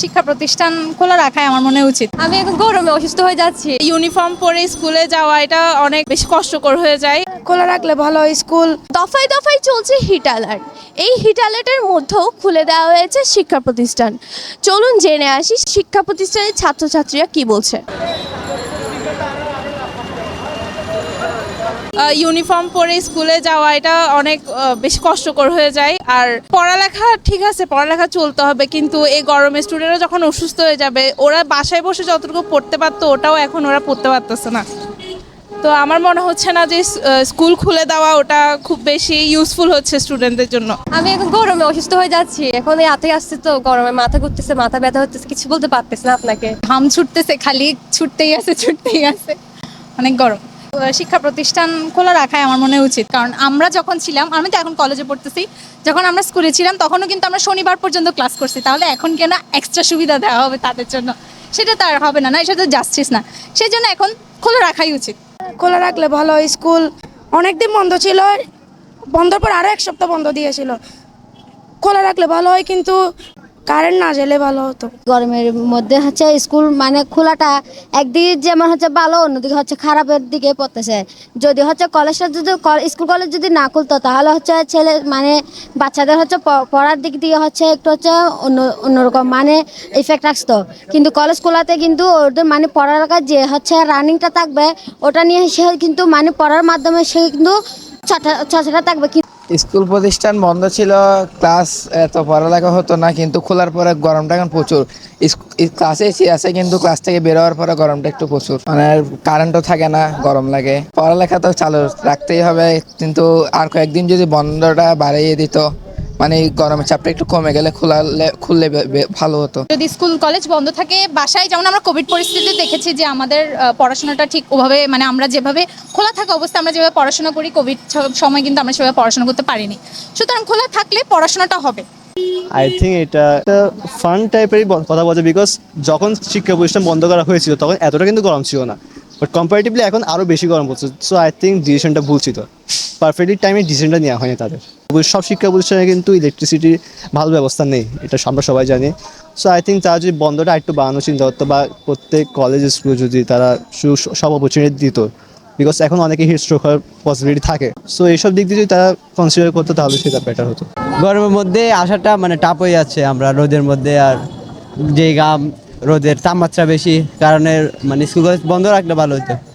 শিক্ষা প্রতিষ্ঠান খোলা রাখাই আমার মনে উচিত। আমি এখন গরমে অসুস্থ হয়ে যাচ্ছি। ইউনিফর্ম পরে স্কুলে যাওয়া এটা অনেক বেশি কষ্টকর হয়ে যায়। খোলা রাখলে ভালো স্কুল। দফায় দফায় চলছে হিট অ্যালার্ট। এই হিট অ্যালার্টের মধ্যেও খুলে দেওয়া হয়েছে শিক্ষা প্রতিষ্ঠান। চলুন জেনে আসি শিক্ষা প্রতিষ্ঠানের ছাত্রছাত্রীরা কি বলছে। ইউনিফর্ম পরে স্কুলে যাওয়া এটা অনেক বেশি কষ্টকর হয়ে যায়। আর পড়ালেখা ঠিক আছে পড়ালেখা চলতে হবে কিন্তু এই গরমে স্টুডেন্টরা যখন অসুস্থ হয়ে যাবে ওরা বাসায় বসে যতটুকু পড়তে পারতো ওটাও এখন ওরা পড়তে পারতেছে না। তো আমার মনে হচ্ছে না যে স্কুল খুলে দেওয়া ওটা খুব বেশি ইউজফুল হচ্ছে স্টুডেন্টদের জন্য। আমি এখন গরমে অসুস্থ হয়ে যাচ্ছি এখন এই রাতে আসছে তো গরমে মাথা ঘুরতেছে মাথা ব্যথা হচ্ছে কিছু বলতে পারতেছে না আপনাকে। হাম ছুটতেছে খালি ছুটতেই আছে ছুটতেই আছে। অনেক গরম। শিক্ষা প্রতিষ্ঠান খোলা রাখাই আমার মনে উচিত। কারণ আমরা যখন ছিলাম, আমি তো এখন কলেজে পড়তেছি, যখন আমরা স্কুলে ছিলাম, তখনও কিন্তু আমরা শনিবার পর্যন্ত ক্লাস করছি। তাহলে এখন কেন এক্সট্রা সুবিধা দেওয়া হবে তাদের জন্য? সেটা তো আর হবে না না, এটা তো জাস্টিস না। সেই জন্য এখন খোলা রাখাই উচিত। খোলা রাখলে ভালো স্কুল অনেক দিন বন্ধ ছিল, বন্ধর পর আরও এক সপ্তাহ বন্ধ দিয়েছিল। খোলা রাখলে ভালো হয়, কিন্তু কারেন্ট না গেলে ভালো হতো। গরমের মধ্যে হচ্ছে স্কুল মানে খোলাটা একদিকে যেমন হচ্ছে ভালো, অন্যদিকে হচ্ছে খারাপের দিকে পড়তেছে। যদি হচ্ছে কলেজটা যদি কল- স্কুল কলেজ যদি না খুলতো, তাহলে হচ্ছে ছেলে মানে বাচ্চাদের হচ্ছে পড়ার দিক দিয়ে হচ্ছে একটু হচ্ছে অন্য, অন্যরকম মানে ইফেক্ট আসতো। কিন্তু কলেজ খোলাতে কিন্তু ওদের মানে পড়ালেখার যে হচ্ছে রানিংটা থাকবে, ওটা নিয়ে সে কিন্তু মানে পড়ার মাধ্যমে সে কিন্তু ছটা ছটা থাকবে। কিন্তু স্কুল প্রতিষ্ঠান বন্ধ ছিল, ক্লাস এত পড়ালেখা হতো না, কিন্তু খোলার পরে গরমটা এখন প্রচুর। ক্লাসে এসি আছে, কিন্তু ক্লাস থেকে বের হওয়ার পরে গরমটা একটু প্রচুর। মানে কারেন্টও থাকে না, গরম লাগে। পড়ালেখা তো চালু রাখতেই হবে, কিন্তু আর কয়েকদিন যদি বন্ধটা বাড়িয়ে দিত মানে গরমের চাপটা একটু কমে গেলে খোলালে খুললে ভালো হতো। যদি স্কুল কলেজ বন্ধ থাকে বাসায় যেমন আমরা কোভিড পরিস্থিতিতে দেখেছি যে আমাদের পড়াশোনাটা ঠিক ওভাবে মানে আমরা যেভাবে খোলা থাকা অবস্থায় আমরা যেভাবে পড়াশোনা করি কোভিড সময় কিন্তু আমরা সেভাবে পড়াশোনা করতে পারিনি। সুতরাং খোলা থাকলে পড়াশোনাটা হবে। আই থিঙ্ক এটা একটা ফান টাইপেরই কথা বলছে বিকজ যখন শিক্ষা প্রতিষ্ঠান বন্ধ করা হয়েছিল তখন এতটা কিন্তু গরম ছিল না। বাট কম্পারেটিভলি এখন আরও বেশি গরম পড়ছে। সো আই থিঙ্ক ডিসিশনটা ভুল ছিল। পারফেক্টলি টাইমে ডিসিশনটা নেওয়া হয়নি তাদের। সব শিক্ষা প্রতিষ্ঠানে কিন্তু ইলেকট্রিসিটির ভালো ব্যবস্থা নেই, এটা আমরা সবাই জানি। সো আই থিঙ্ক তারা যদি বন্ধটা একটু বাড়ানো চিন্তা করতো বা প্রত্যেক কলেজ স্কুল যদি তারা সব অপরচুনিটি দিত বিকজ এখন অনেকে হিট স্ট্রোক হওয়ার পসিবিলিটি থাকে। সো এইসব দিক দিয়ে যদি তারা কনসিডার করতো, তাহলে সেটা বেটার হতো। গরমের মধ্যে আসাটা মানে টাপ হয়ে যাচ্ছে আমরা, রোদের মধ্যে আর যে গাম রোদের তাপমাত্রা বেশি কারণে মানে স্কুল কলেজ বন্ধ রাখলে ভালো হতো